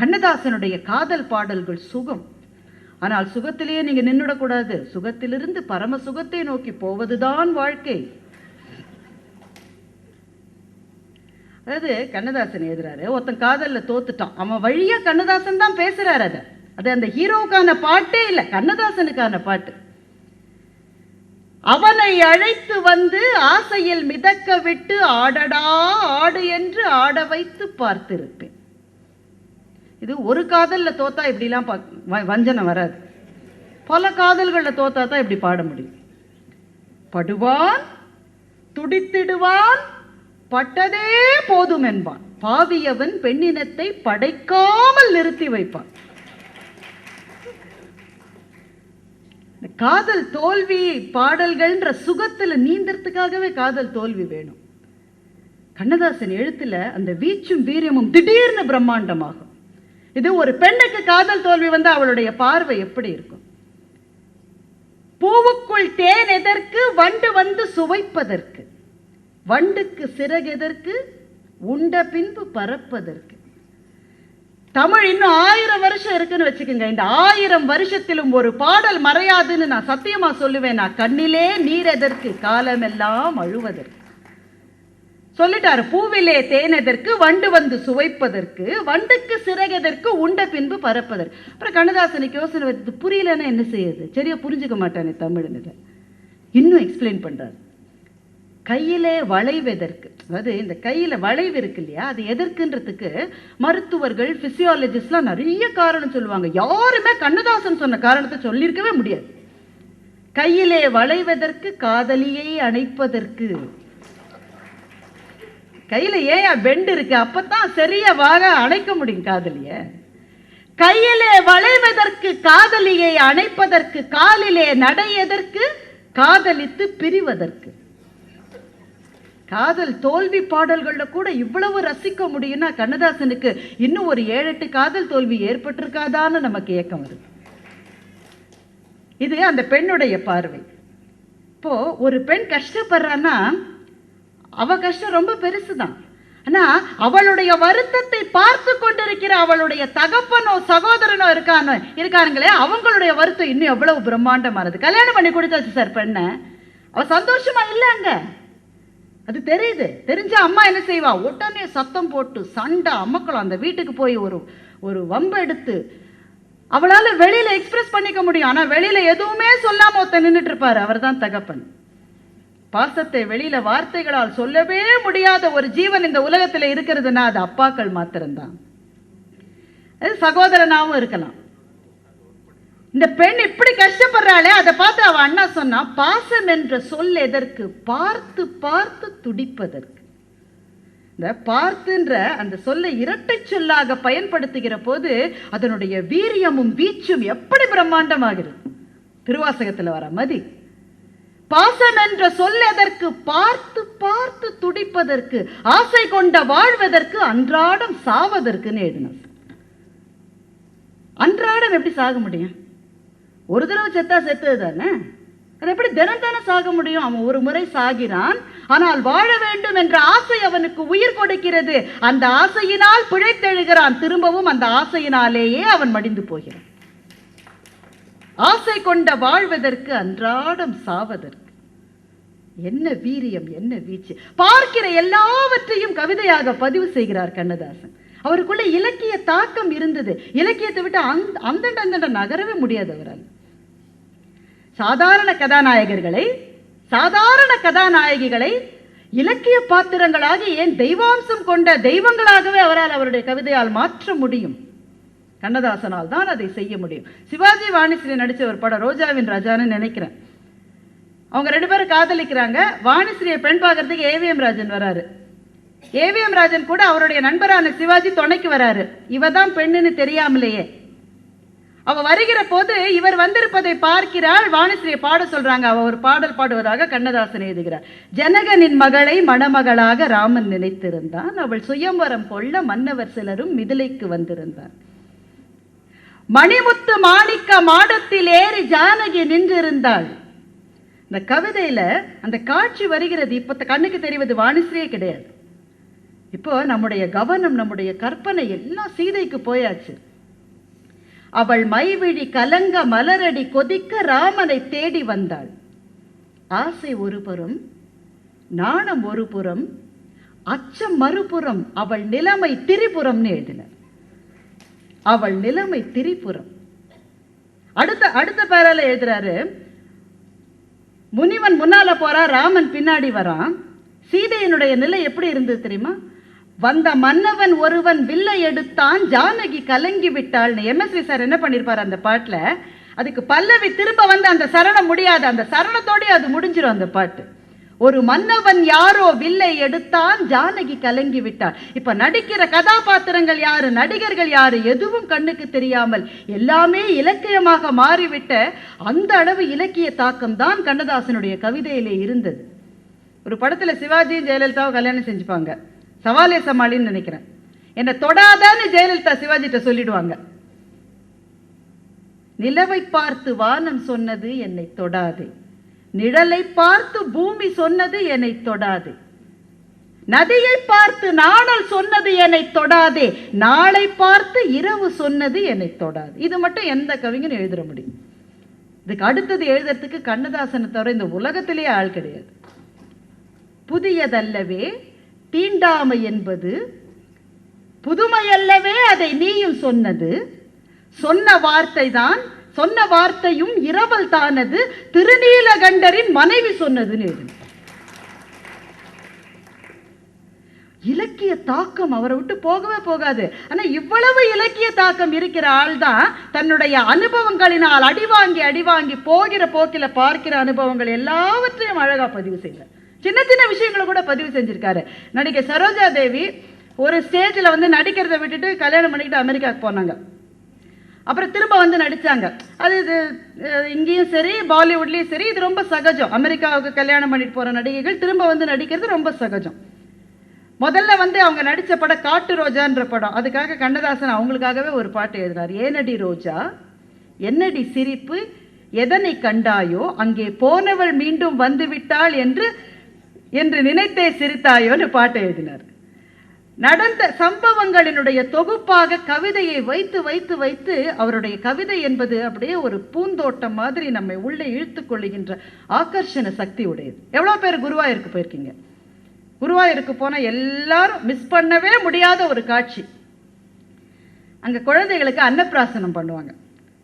கண்ணதாசனுடைய காதல் பாடல்கள் சுகம். ஆனால் சுகத்திலேயே நீங்க நின்றுடக்கூடாது சுகத்திலிருந்து பரம சுகத்தை நோக்கி போவதுதான் வாழ்க்கை. அதாவது கண்ணதாசன் எழுதுறாரு ஒருத்தன் காதல்ல தோத்துட்டான். அவன் வழியா கண்ணதாசன் தான் பேசுறாரு அதை. அது அந்த ஹீரோவுக்கான பாட்டே இல்லை கண்ணதாசனுக்கான பாட்டு. அவனை அழைத்து வந்து ஆசையில் மிதக்க விட்டு ஆடடா ஆடு என்று ஆட வைத்து பார்த்திருப்பேன். இது ஒரு காதலில் தோத்தா இப்படிலாம் பா- வ- வஞ்சனை வராது. பல காதல்களில் தோத்தா தான் இப்படி பாட முடியும். படுவான் துடித்திடுவான் பட்டதே போதும் என்பான். பாவியவன் பெண்ணினத்தை படைக்காமல் நிறுத்தி வைப்பான். இந்த காதல் தோல்வி பாடல்கள்ன்ற சுகத்துல நீந்தறதுக்காகவே காதல் தோல்வி வேணும். கண்ணதாசன் எழுத்துல அந்த வீச்சும் வீரியமும் திடீர்னு பிரம்மாண்டமாகும். இது ஒரு பெண்ணுக்கு காதல் தோல்வி வந்து அவளுடைய பார்வை எப்படி இருக்கும்? பூவுக்குள் தேன் எதற்கு வண்டு வந்து சுவைப்பதற்கு? வண்டுக்கு சிறகு எதற்கு உண்ட பின்பு பறப்பதற்கு? தமிழ் இன்னும் ஆயிரம் வருஷம் இருக்குன்னு வச்சுக்கோங்க. இந்த ஆயிரம் வருஷத்திலும் ஒரு பாடல் மறையாதுன்னு நான் சத்தியமா சொல்லுவேன். நான் கண்ணிலே நீர் எதற்கு காலமெல்லாம் அழுவதற்கு. சொல்லிட்டாரு பூவிலே தேனதற்கு வண்டு வந்து சுவைப்பதற்கு வண்டுக்கு சிறகதற்கு உண்ட பின்பு பறப்பதற்கு அப்புறம் கண்ணதாசனுக்கு யோசனை வருது புரியலன்னா என்ன செய்யுது சரியா புரிஞ்சுக்க மாட்டானே தமிழ்னு இன்னும் எக்ஸ்பிளைன் பண்றாரு. கையிலே வளைவெதற்கு அதாவது இந்த கையில வளைவு இருக்கு இல்லையா அது எதற்குன்றதுக்கு மருத்துவர்கள் பிசியாலஜிஸ்ட்லாம் நிறைய காரணம் சொல்லுவாங்க. யாருமே கண்ணதாசன் சொன்ன காரணத்தை சொல்லியிருக்கவே முடியாது. கையிலே வளைவதற்கு காதலியை அணைப்பதற்கு. கையில ஏன் பெண்டு இருக்கு அப்பதான் சரியா வாக அணைக்க முடியும் காதலிய. கையிலே வளைவதற்கு காதலியை அணைப்பதற்கு காலிலே நடையதற்கு காதலித்து பிரிவதற்கு. காதல் தோல்வி பாடல்கள்ல கூட இவ்வளவு ரசிக்க முடியும்னா கண்ணதாசனுக்கு இன்னும் ஒரு ஏழு எட்டு காதல் தோல்வி ஏற்பட்டிருக்காதான்னு நமக்கு ஏக்கம் வருது. இது அந்த பெண்ணுடைய பார்வை. இப்போ ஒரு பெண் கஷ்டப்படுறான்னா அவ கஷ்டம் ரொம்ப பெருசுதான். ஆனா அவளுடைய வருத்தத்தை பார்த்து கொண்டிருக்கிற அவளுடைய தகப்பனோ சகோதரனோ இருக்கானோ இருக்கானுங்களே அவங்களுடைய வருத்தம் இன்னும் எவ்வளவு பிரம்மாண்டமானது. கல்யாணம் பண்ணி கொடுத்தாச்சு சார் பெண்ணை. அவ சந்தோஷமா இல்லைங்க அது தெரியுது. தெரிஞ்ச அம்மா என்ன செய்வா? உடனே சத்தம் போட்டு சண்டை அம்மக்களும் அந்த வீட்டுக்கு போய் ஒரு ஒரு வம்பு எடுத்து அவளால வெளியில எக்ஸ்பிரஸ் பண்ணிக்க முடியும். ஆனா வெளியில எதுவுமே சொல்லாம ஒருத்தன் நின்னுட்டு இருப்பாரு. அவர்தான் தகப்பன். பாசத்தை வெளியில வார்த்தைகளால் சொல்லவே முடியாத ஒரு ஜீவன் இந்த உலகத்தில் இருக்கிறதுனா அது அப்பாக்கள் மாத்திரம்தான். அது சகோதரனாகவும் இருக்கலாம். இந்த பெண் இப்படி கஷ்டப்படுறாளே அதை பார்த்து அவ அண்ணா சொன்னா பாசம் என்ற சொல் எதற்கு? பார்த்து பார்த்து துடிப்பதற்கு. இந்த பார்த்துன்ற அந்த சொல்லை இரட்டை சொல்லாக பயன்படுத்துகிற போது அதனுடைய வீரியமும் வீச்சும் எப்படி பிரம்மாண்டமாகிறது? திருவாசகத்தில் வர மதி பாசம் என்ற சொல் எதற்கு? பார்த்து பார்த்து துடிப்பதற்கு ஆசை கொண்ட வாழ்வதற்கு அன்றாடம் சாவதற்குன்னு எழுதினார் அன்றாடம் எப்படி சாக முடியும்? ஒரு தடவை செத்தா செத்தது தானே? அது எப்படி தினம் தானே சாக முடியும்? அவன் ஒரு முறை சாகிறான் ஆனால் வாழ வேண்டும் என்ற ஆசை அவனுக்கு உயிர் கொடுக்கிறது. அந்த ஆசையினால் பிழைத்தெழுகிறான். திரும்பவும் அந்த ஆசையினாலேயே அவன் மடிந்து போகிறான். ஆசை கொண்ட வாழ்வதற்கு அன்றாடம் சாவதற்கு. என்ன வீரியம் என்ன வீச்சு. பார்க்கிற எல்லாவற்றையும் கவிதையாக பதிவு செய்கிறார் கண்ணதாசன். அவருக்குள்ள இலக்கிய தாக்கம் இருந்தது. இலக்கியத்தை விட்டு அந்த அந்தண்ட அந்தண்ட நகரவே முடியாது அவரால். சாதாரண கதாநாயகர்களை சாதாரண கதாநாயகிகளை இலக்கிய பாத்திரங்களாக ஏன் தெய்வாம்சம் கொண்ட தெய்வங்களாகவே அவரால் அவருடைய கவிதையால் மாற்ற முடியும்? கண்ணதாசனால் தான் அதை செய்ய முடியும். சிவாஜி வாணிஸ்ரீ நடித்த ஒரு படம் ரோஜாவின் ராஜான்னு நினைக்கிறேன். அவங்க ரெண்டு பேரும் காதலிக்கிறாங்க. வாணிஸ்ரீயை பெண் பார்க்கறதுக்கு ஏவிஎம் ராஜன் வராரு. ஏவிஎம் ராஜன் கூட அவருடைய நண்பரான சிவாஜி துணைக்கு வராரு. இவ தான் பெண்ணுன்னு தெரியாமலேயே. அவ வருகிற போது இவர் வந்திருப்பதை பார்க்கிறாள். வாணிஸ்ரீயை பாட சொல்றாங்க. அவ ஒரு பாடல் பாடுவதாக கண்ணதாசன் எழுதுகிறார். ஜனகனின் மகளை மணமகளாக ராமன் நினைத்திருந்தான். அவள் சுயம்பரம் கொள்ள மன்னவர் சிலரும் மிதிலைக்கு வந்திருந்தார் மணிமுத்து மாணிக்க மாடத்தில் ஏறி ஜானகி நின்றிருந்தாள். இந்த கவிதையில அந்த காட்சி வருகிறது இப்ப கண்ணுக்கு தெரிவது வாணிஸ்ரீயே கிடையாது. இப்போ நம்முடைய கவனம் நம்முடைய கற்பனை எல்லாம் சீதைக்கு போயாச்சு. அவள் மைவிழி கலங்க மலரடி கொதிக்க ராமனை தேடி வந்தாள். ஆசை ஒரு புறம் நாணம் ஒரு புறம் அச்சம் மறுபுறம் அவள் நிலைமை திரிபுறம்னு எழுதினார் அவள் நிலைமை திரிபுரம். அடுத்த அடுத்த பேரால எழுதுறாரு முனிவன் முன்னால போறா ராமன் பின்னாடி வரான் சீதையினுடைய நிலை எப்படி இருந்தது தெரியுமா? வந்த மன்னவன் ஒருவன் வில்லை எடுத்தான் ஜானகி கலங்கி விட்டாள்னு எம்எஸ்வி சார் என்ன பண்ணிருப்பாரு அந்த பாட்டுல? அதுக்கு பல்லவி திரும்ப வந்து அந்த சரணம் முடியாது அந்த சரணத்தோடய அது முடிஞ்சிரும் அந்த பாட்டு. ஒரு மன்னவன் யாரோ வில்லை எடுத்தான் ஜானகி கலங்கி விட்டார் இப்ப நடிக்கிற கதாபாத்திரங்கள் யாரு நடிகர்கள் யாரு எதுவும் கண்ணுக்கு தெரியாமல் எல்லாமே இலக்கியமாக மாறிவிட்ட அந்த அளவு இலக்கிய தாக்கம் தான் கண்ணதாசனுடைய கவிதையிலே இருந்தது. ஒரு படத்துல சிவாஜியும் ஜெயலலிதாவும் கல்யாணம் செஞ்சுப்பாங்க. சவாலே சமாளின்னு நினைக்கிறேன். என்னை தொடாதான்னு ஜெயலலிதா சிவாஜிட்ட சொல்லிடுவாங்க. நிலவை பார்த்து வானம் சொன்னது என்னை தொடாதே. நிழலை பார்த்து பூமி சொன்னது என்னை தொடாதே. நதியை பார்த்து நாணல் சொன்னது என்னை தொடாதே. நாளை பார்த்து இரவு சொன்னது என்னை தொடாது. இது மட்டும் எந்த கவிஞனும் எழுதிட முடியும். இதுக்கு அடுத்தது எழுதுறதுக்கு கண்ணதாசனை தவிர இந்த உலகத்திலேயே ஆள் கிடையாது. புதியதல்லவே தீண்டாமை என்பது புதுமையல்லவே அதை நீயும் சொன்னது. சொன்ன வார்த்தை தான் சொன்ன வார்த்தையும் இரவல் தானது? திருநீலகண்டரின் மனைவி சொன்னதுன்னு இலக்கிய தாக்கம் அவரை விட்டு போகவே போகாது. ஆனா இவ்வளவு இலக்கிய தாக்கம் இருக்கிற ஆள் தான் தன்னுடைய அனுபவங்களினால் அடிவாங்கி அடிவாங்கி போகிற போக்கில பார்க்கிற அனுபவங்கள் எல்லாவற்றையும் அழகா பதிவு செய்யறார் சின்ன சின்ன விஷயங்களை கூட பதிவு செஞ்சிருக்காரு. நடிகை சரோஜா தேவி ஒரு ஸ்டேஜில் வந்து நடிக்கிறத விட்டுட்டு கல்யாணம் பண்ணிக்கிட்டு அமெரிக்காவுக்கு போனாங்க. அப்புறம் திரும்ப வந்து நடித்தாங்க அது இது இங்கேயும் சரி பாலிவுட்லேயும் சரி இது ரொம்ப சகஜம். அமெரிக்காவுக்கு கல்யாணம் பண்ணிட்டு போகிற நடிகைகள் திரும்ப வந்து நடிக்கிறது ரொம்ப சகஜம். முதல்ல வந்து அவங்க நடித்த படம் காட்டு ரோஜான்ற படம். அதுக்காக கண்ணதாசன் அவங்களுக்காகவே ஒரு பாட்டு எழுதுறார். ஏனடி ரோஜா என்னடி சிரிப்பு? எதனை கண்டாயோ அங்கே போனவள் மீண்டும் வந்து விட்டாள் என்று என்று நினைத்தே சிரித்தாயோன்னு பாட்டு எழுதினார். நடந்த சம்பவங்களினுடைய தொகுப்பாக கவிதையை வைத்து வைத்து வைத்து அவருடைய கவிதை என்பது அப்படியே ஒரு பூந்தோட்டம் மாதிரி நம்மை உள்ளே இழுத்து கொள்ளுகின்ற ஆகர்ஷண சக்தி உடையது. எவ்வளோ பேர் குருவாயூருக்கு போயிருக்கீங்க? குருவாயூருக்கு போனால் எல்லாரும் மிஸ் பண்ணவே முடியாத ஒரு காட்சி. அங்கே குழந்தைகளுக்கு அன்னப்பிராசனம் பண்ணுவாங்க.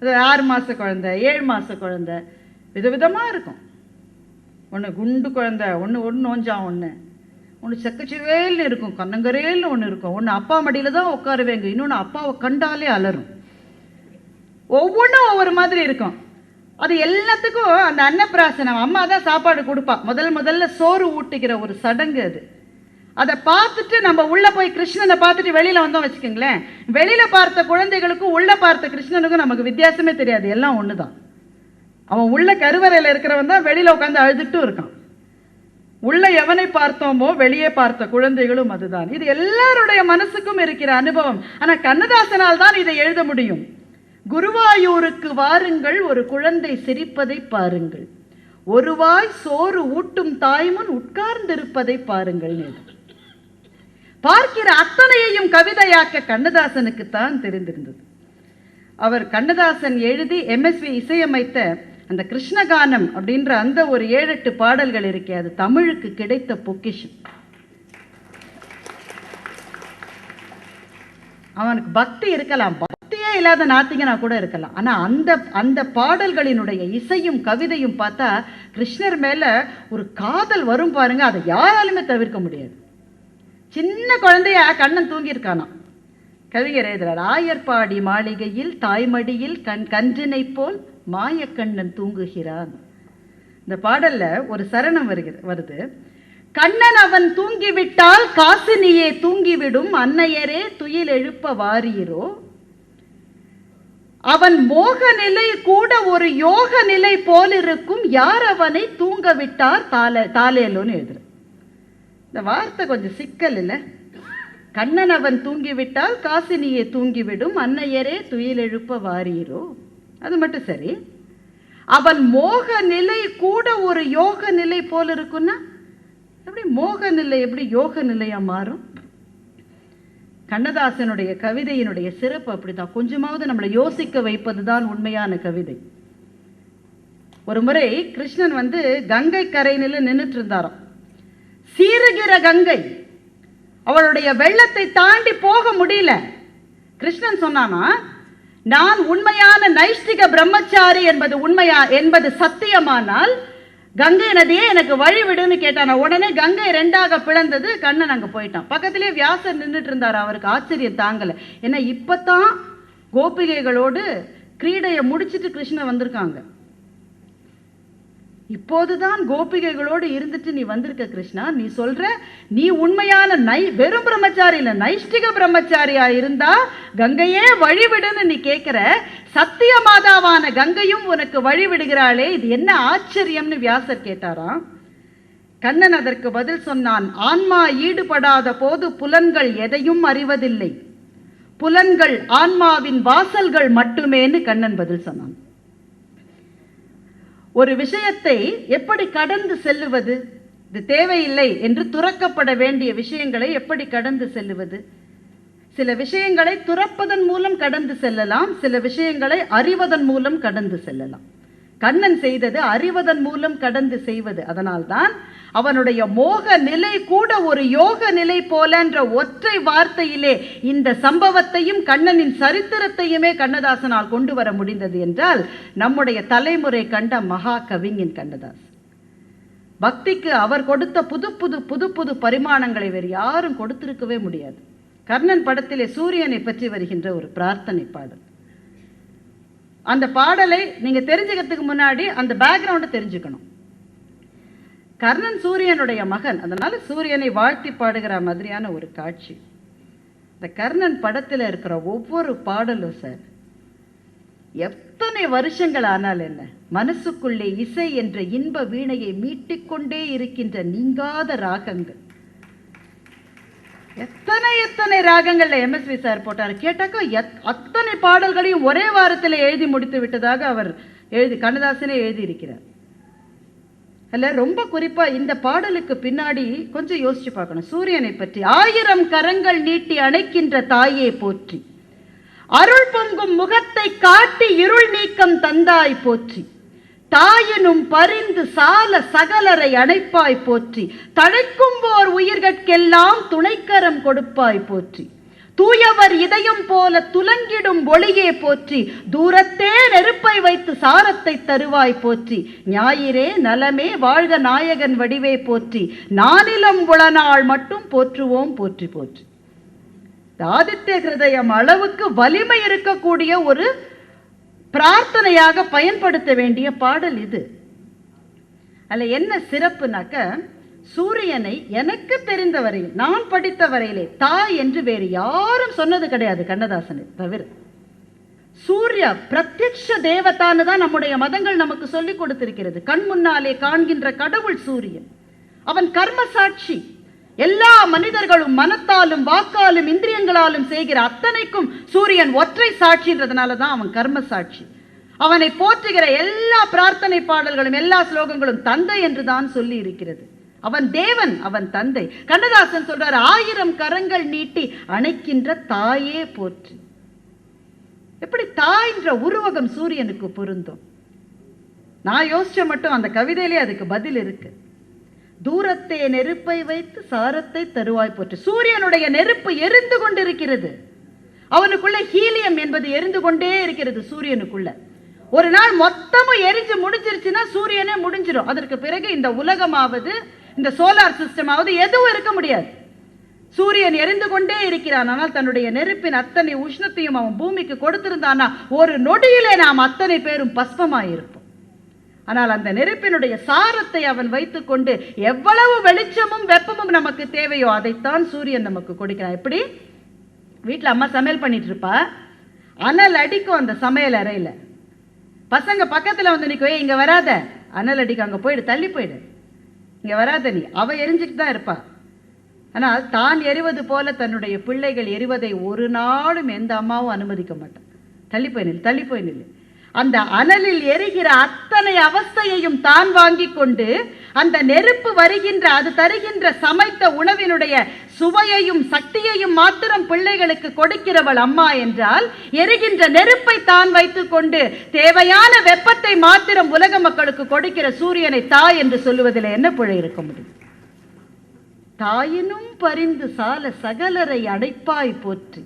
அது ஆறு மாத குழந்தை ஏழு மாத குழந்தை விதவிதமாக இருக்கும். ஒன்று குண்டு குழந்தை ஒன்று ஒன்று நோஞ்சா ஒன்று ஒன்று செக்கச்சிவேல்னு இருக்கும் கண்ணங்கரேல்னு ஒன்று இருக்கும். ஒன்று அப்பா மடியில் தான் உட்காருவேங்க. இன்னொன்று அப்பாவை கண்டாலே அலரும் ஒவ்வொன்றும் ஒவ்வொரு மாதிரி இருக்கும். அது எல்லாத்துக்கும் அந்த அன்னப்பிராசனம் அம்மா தான் சாப்பாடு கொடுப்பா. முதல் முதல்ல சோறு ஊட்டிக்கிற ஒரு சடங்கு அது. அதை பார்த்துட்டு நம்ம உள்ளே போய் கிருஷ்ணனை பார்த்துட்டு வெளியில் வந்தோம் வச்சுக்கோங்களேன். வெளியில் பார்த்த குழந்தைகளுக்கும் உள்ளே பார்த்த கிருஷ்ணனுக்கும் நமக்கு வித்தியாசமே தெரியாது. எல்லாம் ஒன்று தான் அவன் உள்ள கருவறையில் இருக்கிறவன் தான் வெளியில் உட்காந்து அழுதுட்டும் இருக்கான். உள்ள எவனை பார்த்தோமோ வெளியே பார்த்த குழந்தைகளும் அதுதான். இது எல்லாருடைய மனசுக்கும் இருக்கிற அனுபவம். ஆனா கண்ணதாசனால் தான் இதை எழுத முடியும். குருவாயூருக்கு வாருங்கள் ஒரு குழந்தை சிரிப்பதை பாருங்கள். ஒருவாய் சோறு ஊட்டும் தாய்முன் உட்கார்ந்திருப்பதை பாருங்கள் பார்க்கிற அத்தனையையும் கவிதையாக்க கண்ணதாசனுக்கு தான் தெரிந்திருந்தது. அவர் கண்ணதாசன் எழுதி எம்எஸ்வி இசையமைத்த அந்த கிருஷ்ணகானம் அப்படின்ற அந்த ஒரு ஏழு எட்டு பாடல்கள் இருக்கே அது தமிழுக்கு கிடைத்த பொக்கிஷம். அவனுக்கு பக்தி இருக்கலாம். பக்தியே இல்லாத நாத்திகனா கூட இருக்கலாம். ஆனால் அந்த அந்த பாடல்களினுடைய இசையும் கவிதையும் பார்த்தா கிருஷ்ணர் மேல ஒரு காதல் வரும் பாருங்க அதை யாராலுமே தவிர்க்க முடியாது. சின்ன குழந்தைய கண்ணன் தூங்கியிருக்கானா கவிஞர் எழுதுறார் ஆயர்பாடி மாளிகையில் தாய்மடியில் கண் கன்றினை போல் மாயக்கண்ணன் தூங்குகிறான். இந்த பாடல்ல ஒரு சரணம் வருகிறது வருது. கண்ணன் அவன் தூங்கிவிட்டால் காசினியே தூங்கிவிடும் அன்னையரே துயில் எழுப்ப வாரியரோ அவன் மோக நிலை கூட ஒரு யோக நிலை போலிருக்கும் யார் அவனை தூங்க விட்டார் தாலே தாலேலோன்னு எழுதுற. இந்த வார்த்தை கொஞ்சம் சிக்கல் இல்லை. கண்ணன் அவன் தூங்கிவிட்டால் காசினியே தூங்கிவிடும் அன்னையரே துயில் எழுப்ப வாரீரோ. அது மட்டும் சரி. அவன் மோக நிலை கூட ஒரு யோக நிலை போல இருக்குன்னா எப்படி மோக நிலை எப்படி யோக நிலையா மாறும்? கண்ணதாசனுடைய கவிதையினுடைய சிறப்பு அப்படிதான் கொஞ்சமாவது நம்மளை யோசிக்க வைப்பதுதான் உண்மையான கவிதை. ஒரு முறை கிருஷ்ணன் வந்து கங்கை கரையில நின்னுட்டு இருந்தாராம். சீருகிற கங்கை அவளுடைய வெள்ளத்தை தாண்டி போக முடியல. கிருஷ்ணன் சொன்னானா நான் உண்மையான நைஷ்டிக பிரம்மச்சாரி என்பது உண்மையா என்பது சத்தியமானால் கங்கை நதியே எனக்கு வழி விடுன்னு கேட்டானா உடனே கங்கை ரெண்டாக பிளந்தது கண்ணன் அங்கே போயிட்டான். பக்கத்திலே வியாசர் நின்றுட்டு இருந்தார் அவருக்கு ஆச்சரியம் தாங்கலை. ஏன்னா இப்பதான் கோபிகைகளோடு கிரீடையை முடிச்சிட்டு கிருஷ்ணன் வந்திருக்காங்க. இப்போதுதான் கோபிகைகளோடு இருந்துட்டு நீ வந்திருக்க கிருஷ்ணா நீ சொல்ற நீ உண்மையான நை வெறும் பிரம்மச்சாரி இல்லை நைஷ்டிக பிரம்மச்சாரியா இருந்தா கங்கையே வழிவிடுன்னு நீ கேட்கிற சத்திய மாதாவான கங்கையும் உனக்கு வழிவிடுகிறாளே இது என்ன ஆச்சரியம்னு வியாசர் கேட்டாராம். கண்ணன் அதற்கு பதில் சொன்னான் ஆன்மா ஈடுபடாத போது புலன்கள் எதையும் அறிவதில்லை. புலன்கள் ஆன்மாவின் வாசல்கள் மட்டுமேன்னு கண்ணன் பதில் சொன்னான். ஒரு விஷயத்தை எப்படி கடந்து செல்லுவது? இது தேவையில்லை என்று துறக்கப்பட வேண்டிய விஷயங்களை எப்படி கடந்து செல்லுவது? சில விஷயங்களை துறப்பதன் மூலம் கடந்து செல்லலாம் சில விஷயங்களை அறிவதன் மூலம் கடந்து செல்லலாம். கண்ணன் செய்தது அறிவதன் மூலம் கடந்து செய்வது. அதனால்தான் அவனுடைய மோக நிலை கூட ஒரு யோக நிலை போலன்ற ஒற்றை வார்த்தையிலே இந்த சம்பவத்தையும் கண்ணனின் சரித்திரத்தையுமே கண்ணதாசனால் கொண்டு வர முடிந்தது என்றால் நம்முடைய தலைமுறை கண்ட மகா கவிஞன் கண்ணதாஸ் பக்திக்கு அவர் கொடுத்த புது புது புது புது பரிமாணங்களை வேறு யாரும் கொடுத்திருக்கவே முடியாது. கர்ணன் படத்திலே சூரியனை பற்றி வருகின்ற ஒரு பிரார்த்தனை பாடல். அந்த பாடலை நீங்கள் தெரிஞ்சுக்கிறதுக்கு முன்னாடி அந்த பேக்ரவுண்டை தெரிஞ்சுக்கணும். கர்ணன் சூரியனுடைய மகன். அதனால சூரியனை வாழ்த்தி பாடுகிற மாதிரியான ஒரு காட்சி. இந்த கர்ணன் படத்தில் இருக்கிற ஒவ்வொரு பாடலும் சார் எத்தனை வருஷங்கள் ஆனால் என்ன மனசுக்குள்ளே இசை என்ற இன்ப வீணையை மீட்டிக்கொண்டே இருக்கின்ற நீங்காத ராகங்கள். எத்தனை எத்தனை ராகங்கள்ல எம்எஸ்வி சார் போட்டார். கேட்டாக்கா எத்- அத்தனை பாடல்களையும் ஒரே வாரத்தில் எழுதி முடித்து விட்டதாக அவர் எழுதி கண்ணதாசனே எழுதியிருக்கிறார். அல்ல ரொம்ப குறிப்பா இந்த பாடலுக்கு பின்னாடி கொஞ்சம் யோசிச்சு பார்க்கணும். சூரியனை பற்றி ஆயிரம் கரங்கள் நீட்டி அணைக்கின்ற தாயே போற்றி. அருள் பொங்கும் முகத்தை காட்டி இருள் நீக்கம் தந்தாய் போற்றி. தாயினும் பரிந்து சால சகலரை அணைப்பாய் போற்றி. தழைக்கும் போர் உயிர்கட்கெல்லாம் துணைக்கரம் கொடுப்பாய் போற்றி. தூயவர் இதயம் போல துலங்கிடும் ஒளியே போற்றி தூரத்தே நெருப்பை வைத்து சாரத்தை தருவாய் போற்றி. ஞாயிறே நலமே வாழ்க நாயகன் வடிவே போற்றி. நானிலம் உளநாள் மட்டும் போற்றுவோம் போற்றி போற்றி. ஆதித்ய ஹிருதயம் அளவுக்கு வலிமை இருக்கக்கூடிய ஒரு பிரார்த்தனையாக பயன்படுத்த வேண்டிய பாடல் இது. அதில் என்ன சிறப்புனாக்க சூரியனை எனக்கு தெரிந்த வரையில் நான் படித்த வரையிலே தாய் என்று வேறு யாரும் சொன்னது கிடையாது கண்ணதாசனை தவிர. சூர்யா பிரத்யக்ஷ தேவதான்னு தான் நம்முடைய மதங்கள் நமக்கு சொல்லிக் கொடுத்திருக்கிறது. கண் முன்னாலே காண்கின்ற கடவுள் சூரியன். அவன் கர்ம சாட்சி. எல்லா மனிதர்களும் மனத்தாலும் வாக்காலும் இந்திரியங்களாலும் செய்கிற அத்தனைக்கும் சூரியன் ஒற்றை சாட்சின்றதுனால தான் அவன் கர்ம சாட்சி. அவனை போற்றுகிற எல்லா பிரார்த்தனை பாடல்களும் எல்லா ஸ்லோகங்களும் தந்தை என்று தான் சொல்லி இருக்கிறது. அவன் தேவன் அவன் தந்தை. கண்ணதாசன் சொல்றார் ஆயிரம் கரங்கள் நீட்டி அணைக்கின்ற தாயே போற்று. எப்படி தாய்ன்ற உருவகம் சூரியனுக்கு பொருந்தும்? நான் யோசிச்ச மட்டும் அந்த கவிதையிலே அதுக்கு பதில் இருக்கு. தூரத்தே நெருப்பை வைத்து சாரத்தை தருவாய் போற்று. சூரியனுடைய நெருப்பு எரிந்து கொண்டிருக்கிறது. அவனுக்குள்ள ஹீலியம் என்பது எரிந்து கொண்டே இருக்கிறது சூரியனுக்குள்ள. ஒரு நாள் மொத்தமும் எரிஞ்சு முடிஞ்சிருச்சுன்னா சூரியனே முடிஞ்சிடும் அதற்கு பிறகு இந்த உலகமாவது இந்த சோலார் சிஸ்டமாவது எதுவும் இருக்க முடியாது. சூரியன் எரிந்து கொண்டே இருக்கிறான். ஆனால் தன்னுடைய நெருப்பின் அத்தனை உஷ்ணத்தையும் அவன் பூமிக்கு கொடுத்திருந்தான்னா ஒரு நொடியிலே நாம் அத்தனை பேரும் பஸ்பமாயிருப்போம் ஆனால் அந்த நெருப்பினுடைய சாரத்தை அவன் வைத்துக்கொண்டு எவ்வளவு வெளிச்சமும் வெப்பமும் நமக்கு தேவையோ அதைத்தான் சூரியன் நமக்கு கொடுக்கிறான். எப்படி? வீட்டில் அம்மா சமையல் பண்ணிட்டு இருப்பா அனல் அடிக்கும் அந்த சமையல் அறையில். பசங்க பக்கத்தில் வந்து நிற்கவே இங்கே வராத. அனல் அடிக்கும் அங்கே போயிடு தள்ளி போயிடு. இங்க வராத நீ. அவள் எரிஞ்சிட்டு தான் இருப்பா. ஆனால் தான் எரிவது போல தன்னுடைய பிள்ளைகள் எரிவதை ஒரு நாளும் எந்த அம்மாவும் அனுமதிக்க மாட்டான் தள்ளி போய் நில்லு தள்ளி போய் அந்த அனலில் எரிகிற அத்தனை அவஸ்தையையும் தான் வாங்கி கொண்டு அந்த நெருப்பு வருகின்ற அது தருகின்ற சமைத்த உணவினுடைய சுவையையும் சக்தியையும் மாத்திரம் பிள்ளைகளுக்கு கொடுக்கிறவள் அம்மா என்றால் எரிகின்ற நெருப்பை தான் வைத்துக்கொண்டு தேவையான வெப்பத்தை மாத்திரம் உலக மக்களுக்கு கொடுக்கிற சூரியனை தாய் என்று சொல்லுவதில் என்ன பிழை இருக்க முடியும்? தாயினும் பரிந்து சால சகலரை அடைப்பாய் போற்றி.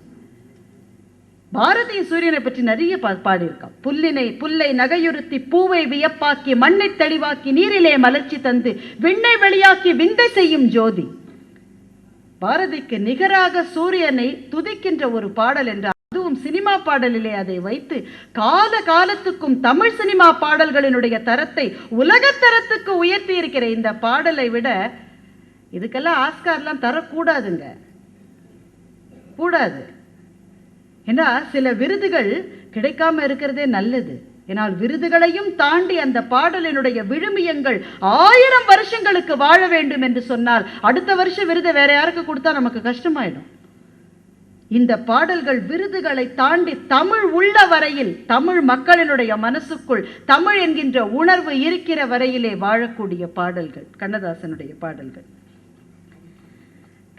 பாரதிய சூரியனை பற்றி நிறைய பா- பாடியிருக்கான். புல்லினை புல்லை நகையுறுத்தி பூவை வியப்பாக்கி மண்ணை தெளிவாக்கி நீரிலே மலர்ச்சி தந்து விண்ணை வெளியாக்கி விந்தை செய்யும் ஜோதி. பாரதிக்கு நிகராக சூரியனை துதிக்கின்ற ஒரு பாடல் என்றால் அதுவும் சினிமா பாடலிலே அதை வைத்து கால காலத்துக்கும் தமிழ் சினிமா பாடல்களினுடைய தரத்தை உலக தரத்துக்கு உயர்த்தி இருக்கிற இந்த பாடலை விட இதுக்கெல்லாம் ஆஸ்கார்லாம் தரக்கூடாதுங்க. கூடாது. ஏன்னா சில விருதுகள் கிடைக்காம இருக்கிறதே நல்லது. ஏனால் விருதுகளையும் தாண்டி அந்த பாடலினுடைய விழுமியங்கள் ஆயிரம் வருஷங்களுக்கு வாழ வேண்டும் என்று சொன்னால் அடுத்த வருஷம் விருதை வேற யாருக்கு கொடுத்தா நமக்கு கஷ்டமாயிடும். இந்த பாடல்கள் விருதுகளை தாண்டி தமிழ் உள்ள வரையில் தமிழ் மக்களினுடைய மனசுக்குள் தமிழ் என்கின்ற உணர்வு இருக்கிற வரையிலே வாழக்கூடிய பாடல்கள் கண்ணதாசனுடைய பாடல்கள்.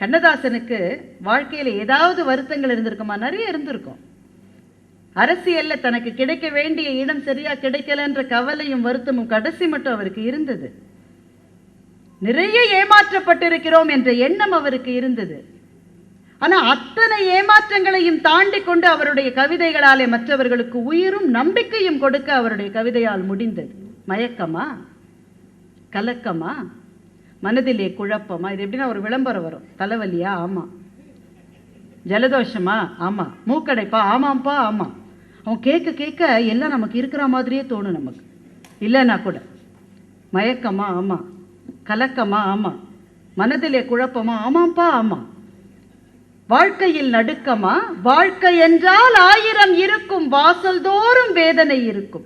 கண்ணதாசனுக்கு வாழ்க்கையில ஏதாவது வருத்தங்கள் இருந்திருக்குமா? நிறைய இருந்திருக்கும். அரசியலில் தனக்கு கிடைக்க வேண்டிய இடம் சரியா கிடைக்கலன்ற கவலையும் வருத்தமும் கடைசி மட்டும் அவருக்கு இருந்தது. நிறைய ஏமாற்றப்பட்டிருக்கிறோம் என்ற எண்ணம் அவருக்கு இருந்தது. ஆனால் அத்தனை ஏமாற்றங்களையும் தாண்டி கொண்டு அவருடைய கவிதைகளாலே மற்றவர்களுக்கு உயிரும் நம்பிக்கையும் கொடுக்க அவருடைய கவிதையால் முடிந்தது. மயக்கமா? கலக்கமா? மனதிலே குழப்பமா? இது எப்படின்னா ஒரு விளம்பரம் வரும். தலைவலியா? ஆமா. ஜலதோஷமா? ஆமா. மூக்கடைப்பா? ஆமாம்ப்பா ஆமா. அவன் கேட்க கேட்க எல்லாம் நமக்கு இருக்கிற மாதிரியே தோணும் நமக்கு. இல்லைன்னா கூட. மயக்கமா? ஆமா. கலக்கமா? ஆமா. மனதிலே குழப்பமா? ஆமாம்ப்பா ஆமா. வாழ்க்கையில் நடுக்கமா? வாழ்க்கை என்றால் ஆயிரம் இருக்கும். வாசல் தோறும் வேதனை இருக்கும்.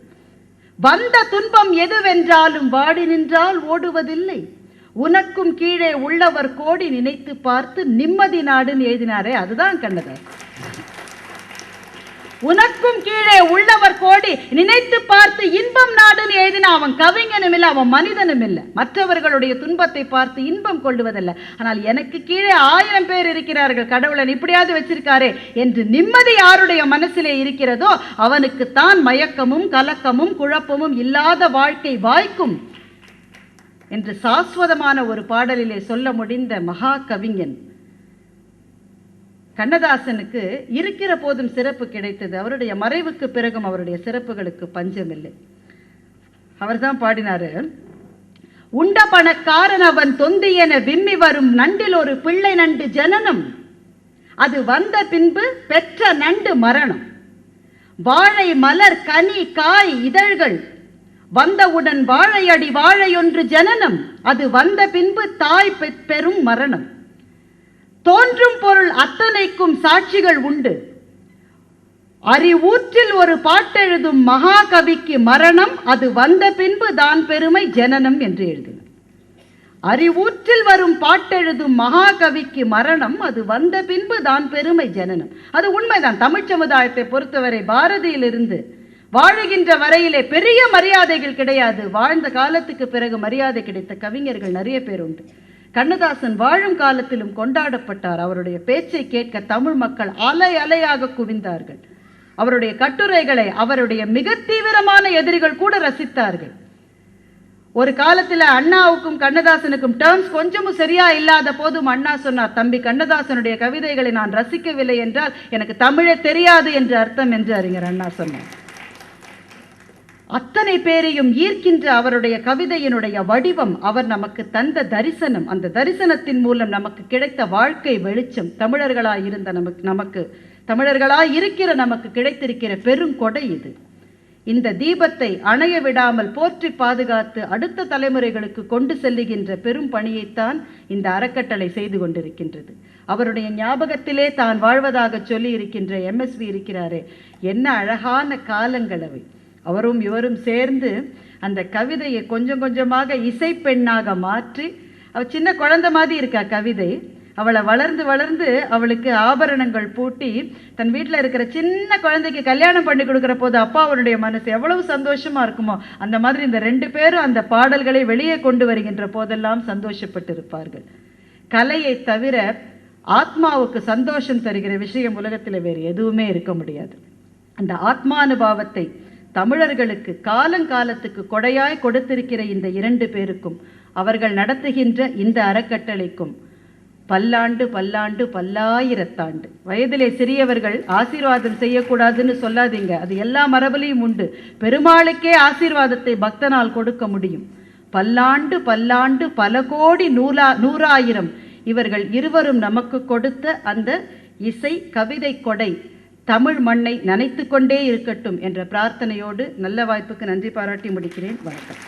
வந்த துன்பம் எதுவென்றாலும் வாடி நின்றால் ஓடுவதில்லை. உனக்கும் கீழே உள்ளவர் கோடி நினைத்து பார்த்து நிம்மதி நாடுன்னு எழுதினாரே அதுதான் கண்ணதாசன். உனக்கும் கீழே உள்ளவர் கோடி நினைத்து பார்த்து இன்பம் நாடுன்னு எழுதின அவன் கவிஞனும் இல்லை அவன் மனிதனும் இல்லை. மற்றவர்களுடைய துன்பத்தை பார்த்து இன்பம் கொள்ளுவதல்ல. ஆனால் எனக்கு கீழே ஆயிரம் பேர் இருக்கிறார்கள் கடவுளன் இப்படியாவது வச்சிருக்காரே என்று நிம்மதி யாருடைய மனசிலே இருக்கிறதோ அவனுக்கு தான் மயக்கமும் கலக்கமும் குழப்பமும் இல்லாத வாழ்க்கை வாய்க்கும் என்று சாஸ்வதமான ஒரு பாடலிலே சொல்ல முடிந்த மகா கவிஞன். கண்ணதாசனுக்கு இருக்கிற போதும் சிறப்பு கிடைத்தது. அவருடைய மறைவுக்கு பிறகும் அவருடைய சிறப்புகளுக்கு பஞ்சமில்லை. அவர்தான் பாடினாரு உண்ட பணக்காரன் அவன் தொந்தியென விம்மி வரும் நண்டில் ஒரு பிள்ளை நண்டு ஜனனம் அது வந்த பின்பு பெற்ற நண்டு மரணம். வாழை மலர் கனி காய் இதழ்கள் வந்தவுடன் வாழையடி வாழையொன்று ஜனனம். அது வந்த பின்பு தாய் பெ- பெறும் மரணம். தோன்றும் பொருள் அத்தனைக்கும் சாட்சிகள் உண்டு. அறிவூற்றில் ஒரு பாட்டெழுதும் மகாகவிக்கு மரணம் அது வந்த பின்பு தான் பெருமை ஜனனம் என்று எழுதினார். அறிவூற்றில் வரும் பாட்டெழுதும் மகாகவிக்கு மரணம் அது வந்த பின்பு தான் பெருமை ஜனனம். அது உண்மைதான். தமிழ் சமுதாயத்தை பொறுத்தவரை பாரதியிலிருந்து வாழுகின்ற வரையிலே பெரிய மரியாதைகள் கிடையாது. வாழ்ந்த காலத்துக்கு பிறகு மரியாதை கிடைத்த கவிஞர்கள் நிறைய பேர் உண்டு. கண்ணதாசன் வாழும் காலத்திலும் கொண்டாடப்பட்டார். அவருடைய பேச்சை கேட்க தமிழ் மக்கள் அலை அலையாக குவிந்தார்கள். அவருடைய கட்டுரைகளை அவருடைய மிக தீவிரமான எதிரிகள் கூட ரசித்தார்கள். ஒரு காலத்தில் அண்ணாவுக்கும் கண்ணதாசனுக்கும் டேர்ம்ஸ் கொஞ்சமும் சரியா இல்லாத போதும் அண்ணா சொன்னார் தம்பி கண்ணதாசனுடைய கவிதைகளை நான் ரசிக்கவில்லை என்றால் எனக்கு தமிழே தெரியாது என்று அர்த்தம் என்று அறிஞர் அண்ணா சொன்னார். அத்தனை பேரையும் ஈர்க்கின்ற அவருடைய கவிதையினுடைய வடிவம் அவர் நமக்கு தந்த தரிசனம். அந்த தரிசனத்தின் மூலம் நமக்கு கிடைத்த வாழ்க்கை வெளிச்சம் தமிழர்களாய் இருந்த நமக்கு நமக்கு தமிழர்களாய் இருக்கிற நமக்கு கிடைத்திருக்கிற பெருங்கொடை இது. இந்த தீபத்தை அணைய விடாமல் போற்றி பாதுகாத்து அடுத்த தலைமுறைகளுக்கு கொண்டு செல்லுகின்ற பெரும் பணியைத்தான் இந்த அறக்கட்டளை செய்து கொண்டிருக்கின்றது. அவருடைய ஞாபகத்திலே தான் வாழ்வதாக சொல்லி இருக்கின்ற எம்எஸ்வி இருக்கிறாரே என்ன அழகான காலங்கள் அவை. அவரும் இவரும் சேர்ந்து அந்த கவிதையை கொஞ்சம் கொஞ்சமாக இசைப்பெண்ணாக மாற்றி அவள் சின்ன குழந்தை மாதிரி இருக்கா கவிதை அவளை வளர்ந்து வளர்ந்து அவளுக்கு ஆபரணங்கள் பூட்டி தன் வீட்டில் இருக்கிற சின்ன குழந்தைக்கு கல்யாணம் பண்ணி கொடுக்குற போது அப்பா அவருடைய மனசு எவ்வளவு சந்தோஷமா இருக்குமோ அந்த மாதிரி இந்த ரெண்டு பேரும் அந்த பாடல்களை வெளியே கொண்டு வருகின்ற போதெல்லாம் சந்தோஷப்பட்டு இருப்பார்கள் கலையை தவிர ஆத்மாவுக்கு சந்தோஷம் தருகிற விஷயம் உலகத்தில் வேறு எதுவுமே இருக்க முடியாது. அந்த ஆத்மானுபாவத்தை தமிழர்களுக்கு காலங்காலத்துக்கு கொடையாய் கொடுத்திருக்கிற இந்த இரண்டு பேருக்கும் அவர்கள் நடத்துகின்ற இந்த அறக்கட்டளைக்கும் பல்லாண்டு பல்லாண்டு பல்லாயிரத்தாண்டு. வயதிலே சிறியவர்கள் ஆசீர்வாதம் செய்யக்கூடாதுன்னு சொல்லாதீங்க. அது எல்லா மரபுலையும் உண்டு. பெருமாளுக்கே ஆசீர்வாதத்தை பக்தனால் கொடுக்க முடியும். பல்லாண்டு பல்லாண்டு பல கோடி நூலா நூறாயிரம் இவர்கள் இருவரும் நமக்கு கொடுத்த அந்த இசை கவிதை கொடை தமிழ் மண்ணை நனைத்து கொண்டே இருக்கட்டும் என்ற பிரார்த்தனையோடு நல்ல வாய்ப்புக்கு நன்றி பாராட்டி முடிக்கிறேன். வணக்கம்.